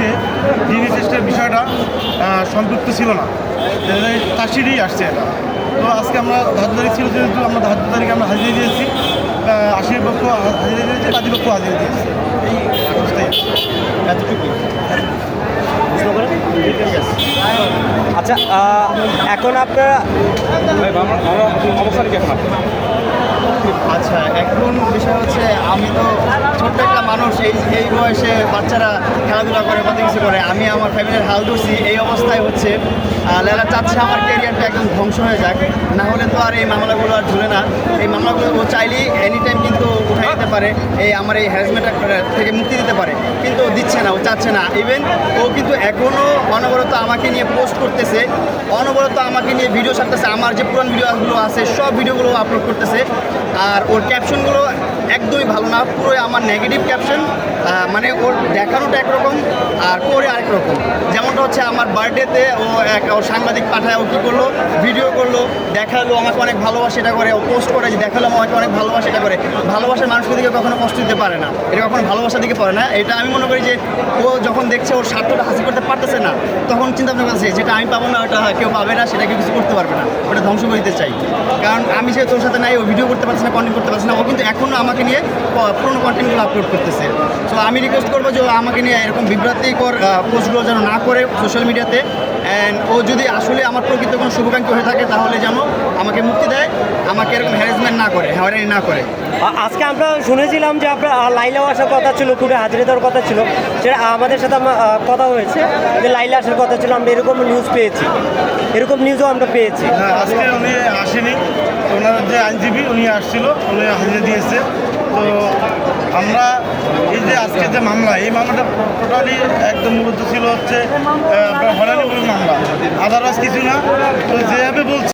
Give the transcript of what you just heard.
সাথে ডিএনএ টেস্টের বিষয়টা সম্পৃক্ত ছিল না। চাষিরই আসছে এটা। তো আজকে আমরা ধার্য তারিখ ছিল যেহেতু আমরা ধার্য তারিখে আমরা হাজিরা দিয়েছি আশির পক্ষ হাজিরা দিয়েছি বাদী পক্ষ হাজিরা দিয়েছি। এই অবস্থায় এতটুকু আচ্ছা এখন আপনারা অবস্থান কি এখন? আপনার? আচ্ছা এখন বিষয় হচ্ছে আমি তো মানুষ এই এই বয়সে বাচ্চারা খেলাধুলা করে কত কিছু করে। আমি আমার ফ্যামিলির হাল ধরছি, এই অবস্থায় হচ্ছে লেলা চাচ্ছে আমার ক্যারিয়ারটা একদম ধ্বংস হয়ে যাক। না হলে তো আর এই মামলাগুলো আর ঝুলে না। এই মামলাগুলো ও চাইলেই এনি টাইম কিন্তু উঠে দিতে পারে, এই আমার এই হ্যারাসমেন্ট থেকে মুক্তি দিতে পারে। কিন্তু দিচ্ছে না, ও চাচ্ছে না। ইভেন ও কিন্তু এখনও অনবরত আমাকে নিয়ে পোস্ট করতেছে, অনবরত আমাকে নিয়ে ভিডিও ছাড়তেছে। আমার যে পুরান ভিডিওগুলো আছে, সব ভিডিওগুলো আপলোড করতেছে। আর ওর ক্যাপশনগুলো না পুরোই আমার নেগেটিভ ক্যাপশন মানে ওর দেখানোটা একরকম আর করে আরেক রকম। যেমনটা হচ্ছে আমার বার্থডেতে ও এক ওর সাংবাদিক পাঠায়, ও কী করল? ভিডিও করল, দেখাল, আমাকে অনেক ভালোবাসে এটা করে, ও পোস্ট করে যে দেখাল, আমাকে অনেক ভালোবাসে এটা করে। ভালোবাসার মানুষকে দিকে কখনো কষ্ট দিতে পারে না। এটা কখনো ভালোবাসার দিকে পড়ে না। এটা আমি মনে করি যে ও যখন দেখছে ওর স্বার্থটা হাসিল করতে পারতেছে না, তখন চিন্তা ভাবনা করছে যেটা আমি পাবো না, ওটা কেউ পাবে না, সেটা কেউ কিছু করতে পারবে না। ওটা ধ্বংস করে দিতে চাই। কারণ আমি যে তোর সাথে নাই, ও ভিডিও করতে পারছি না কন্টেন্ট করতে পারছি না, ও কিন্তু এখনও আমাকে নিয়ে পুরোনো কন্টেন্টগুলো আপলোড করতেছে। সো আমি রিকোয়েস্ট করব যে আমাকে নিয়ে এরকম বিভ্রান্তিকর পোস্টগুলো যেন না করে সোশ্যাল মিডিয়াতে অ্যান্ড ও যদি আসলে আমার প্রকৃত কোনো শুভাকাঙ্ক্ষী হয়ে থাকে তাহলে যেন আমাকে মুক্তি দেয় আমাকে এরকম হ্যারাসমেন্ট না করে হয়রানি না করে। আজকে আমরা শুনেছিলাম যে আপনার লাইলাও আসার কথা ছিল কোর্টে হাজিরে দেওয়ার কথা ছিল। সেটা আমাদের সাথে আমার, কথা হয়েছে যে লাইলা আসার কথা ছিল আমরা এরকম নিউজ পেয়েছি। এরকম নিউজও আমরা পেয়েছি। হ্যাঁ আজকে উনি আসেনি। ওনার যে আইনজীবী উনি আসছিল উনি হাজিরা দিয়েছে। তো আমরা এই যে আজকে যে মামলা, এই মামলাটা টোটালি একদম মূলত ছিল হচ্ছে আপনার হরানিমূলক মামলা। আদারওয়াইজ কিছু না। তো যেভাবে বলছে